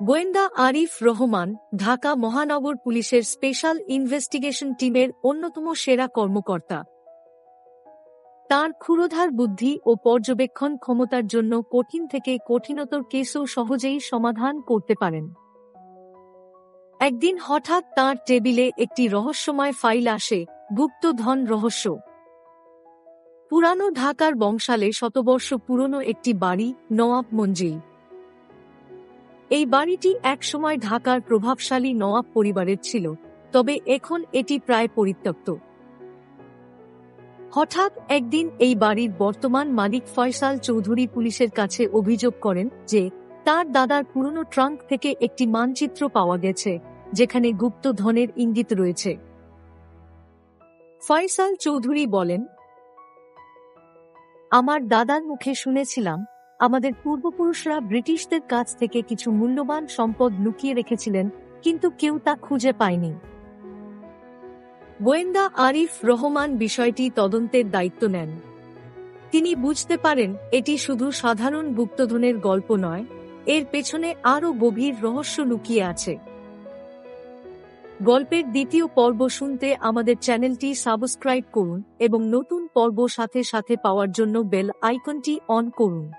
গোয়েন্দা আরিফ রহমান, ঢাকা মহানগর পুলিশের স্পেশাল ইনভেস্টিগেশন টিমের অন্যতম সেরা কর্মকর্তা। তার ক্ষুরোধার বুদ্ধি ও পর্যবেক্ষণ ক্ষমতার জন্য কঠিন থেকে কঠিনতর কেসও সহজেই সমাধান করতে পারেন। একদিন হঠাৎ তার টেবিলে একটি রহস্যময় ফাইল আসে গুপ্তধন রহস্য। পুরানো ঢাকার বংশালে শতবর্ষ পুরনো একটি বাড়ি, নওয়াব মঞ্জিল। এই বাড়িটি একসময় ঢাকার প্রভাবশালী নওয়াব পরিবারের ছিল, তবে এখন এটি প্রায় পরিত্যক্ত। হঠাৎ একদিন এই বাড়ির বর্তমান মালিক ফয়সাল চৌধুরী পুলিশের কাছে অভিযোগ করেন যে, তার দাদার পুরনো ট্রাঙ্ক থেকে একটি মানচিত্র পাওয়া গেছে, যেখানে গুপ্ত ধনের ইঙ্গিত রয়েছে। ফয়সাল চৌধুরী বলেন, আমার দাদার মুখে শুনেছিলাম আমাদের পূর্বপুরুষরা ব্রিটিশদের কাছ থেকে কিছু মূল্যবান সম্পদ লুকিয়ে রেখেছিলেন, কিন্তু কেউ তা খুঁজে পায়নি। গোয়েন্দা আরিফ রহমান বিষয়টি তদন্তের দায়িত্ব নেন। তিনি বুঝতে পারেন, এটি শুধু সাধারণ গুপ্তধনের গল্প নয়, এর পেছনে আরও গভীর রহস্য লুকিয়ে আছে। গল্পের দ্বিতীয় পর্ব শুনতে আমাদের চ্যানেলটি সাবস্ক্রাইব করুন এবং নতুন পর্ব সাথে সাথে পাওয়ার জন্য বেল আইকনটি অন করুন।